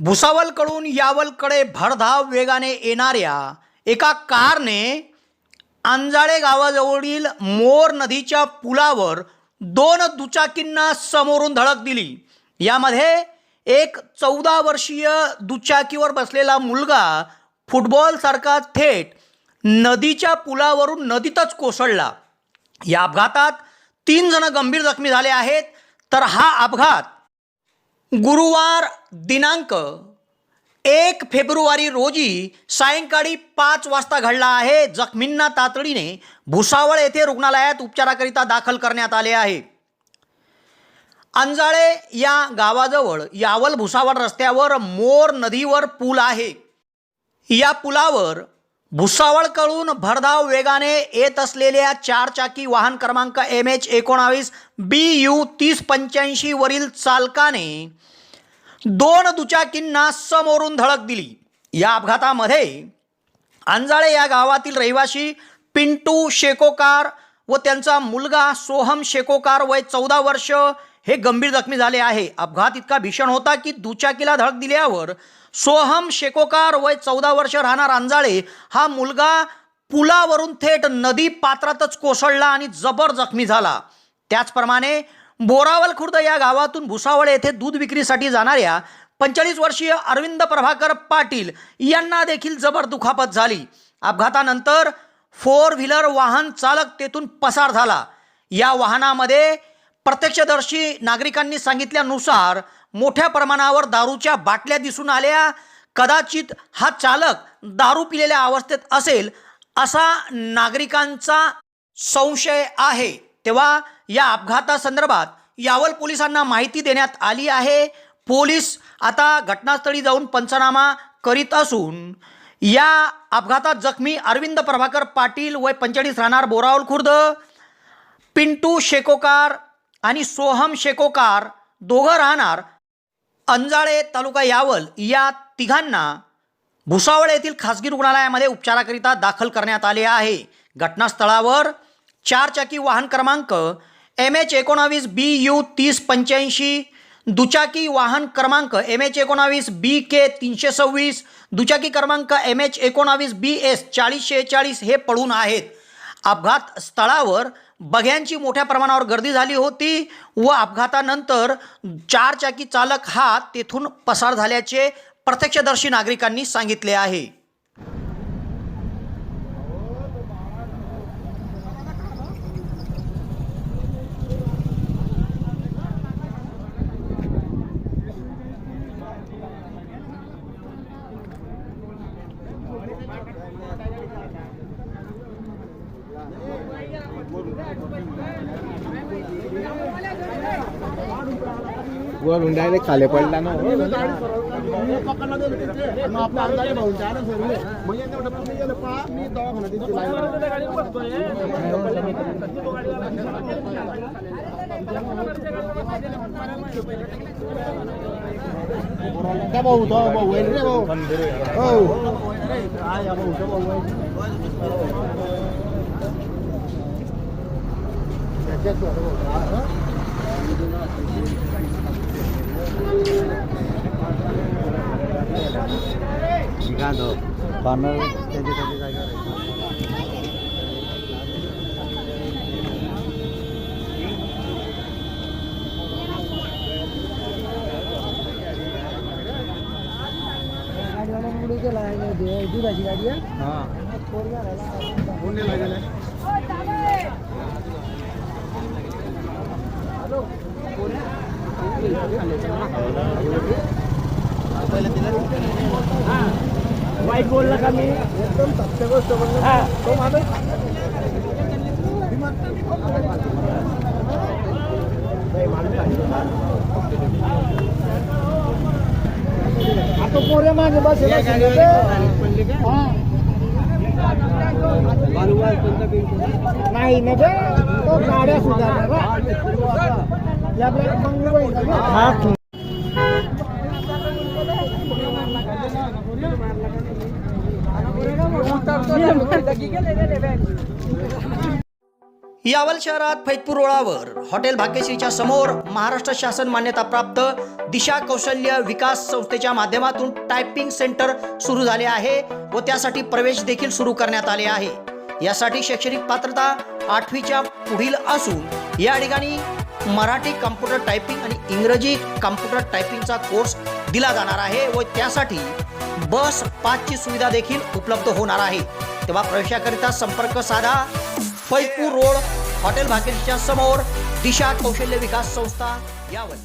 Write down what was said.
भुसावलकडून यावलकडे भरधाव वेगाने येणाऱ्या एका कारने अंजाळे गावाजवळील मोर नदीच्या पुलावर दोन दुचाकींना समोरून धडक दिली. यामध्ये एक चौदा वर्षीय दुचाकीवर बसलेला मुलगा फुटबॉलसारखा थेट नदीच्या पुलावरून नदीतच कोसळला. या अपघातात तीन जण गंभीर जखमी झाले आहेत. तर हा अपघात गुरुवार दिनांक एक फेब्रुवारी रोजी सायंकाळी पाच वाजता घडला आहे. जखमींना तातडीने भुसावळ येथे रुग्णालयात उपचाराकरिता दाखल करण्यात आले आहे. अंजाळे या गावाजवळ यावल भुसावळ रस्त्यावर मोर नदीवर पूल आहे. या पुलावर भुसावळकडून भरधाव वेगाने येत असलेल्या चारचाकी वाहन क्रमांक एम एच एकोणावीस बी यू तीस पंच्याऐंशी वरील चालकाने दोन दुचाकींना समोरून धडक दिली. या अपघातामध्ये अंजाळे या गावातील रहिवासी पिंटू शेकोकार व त्यांचा मुलगा सोहम शेकोकार वय चौदा वर्ष हे गंभीर जखमी झाले आहे. अपघात इतका भीषण होता की दुचाकीला धडक दिल्यावर सोहम शेकोकार वय चौदा वर्ष राहणार अंजाळे हा मुलगा पुलावरून थेट नदी पात्रातच कोसळला आणि जबर जखमी झाला. त्याचप्रमाणे बोरावल खुर्द या गावातून भुसावळ येथे दूध विक्रीसाठी जाणाऱ्या पंचेचाळीस वर्षीय अरविंद प्रभाकर पाटील यांना देखील जबर दुखापत झाली. अपघातानंतर फोर व्हीलर वाहन चालक तेथून पसार झाला. या वाहनामध्ये प्रत्यक्षदर्शी नागरिकांनी सांगितल्यानुसार मोठ्या प्रमाणावर दारूच्या बाटल्या दिसून आल्या. कदाचित हा चालक दारू पिलेल्या अवस्थेत असेल असा नागरिकांचा संशय आहे. तेव्हा या अपघातासंदर्भात यावल पोलिसांना माहिती देण्यात आली आहे. पोलीस आता घटनास्थळी जाऊन पंचनामा करीत असून या अपघातात जखमी अरविंद प्रभाकर पाटील वय पंचेचाळीस राहणार बोरावल खुर्द पिंटू शेकोकार आणि सोहम शेकोकार दोघं राहणार अंजाळे तालुका यावल या तिघांना भुसावळ येथील खासगी रुग्णालयामध्ये उपचाराकरिता दाखल करण्यात आले आहे. घटनास्थळावर चारचाकी वाहन क्रमांक एम एच एकोणावीस बी यू तीस पंच्याऐंशी दुचाकी वाहन क्रमांक एम एच एकोणावीस बी के तीनशे सव्वीस दुचाकी क्रमांक एम एच एकोणावीस बी एस चाळीस शेहेचाळीस हे पडून आहेत. अपघात स्थळावर बघ्यांची मोठ्या प्रमाणावर गर्दी झाली होती व अपघातानंतर चारचाकी चालक हा तेथून पसार झाल्याचे प्रत्यक्षदर्शी नागरिकांनी सांगितले आहे. वरून डायरेक्ट खाली पडला ना. भाऊ तो भाऊ आहे? रे भाऊ हो भाऊ तो भाऊ आहे पार्टनर त्याच्या त्याच्या जागेवर दुधाची गाडी आहे हां कोण लागेल वाईट बोलला का मी? एकदम सत्य गोष्ट बोलला तो. आता पोरे मागे बस नाही ना तो गाड्या सुधारणार आपल्या मंगळवारी यावल शहरात फैतपूर रोडावर हॉटेल भाग्यश्रीच्या समोर महाराष्ट्र शासन मान्यता प्राप्त दिशा कौशल्य विकास संस्थेच्या माध्यमातून टायपिंग सेंटर सुरू झाले आहे व त्यासाठी प्रवेश देखील सुरू करण्यात आले आहे. यासाठी शैक्षणिक पात्रता आठवीच्या पुढील असून या ठिकाणी मराठी कम्प्युटर टायपिंग आणि इंग्रजी कम्प्युटर टायपिंगचा कोर्स दिला जाणार आहे व त्यासाठी बस पाचची सुविधा देखील उपलब्ध होणार आहे. तेव्हा प्रवेशाकरिता संपर्क साधा. फैपूर रोड हॉटेल भाग्यश्रीच्या समोर दिशा कौशल्य विकास संस्था यावर.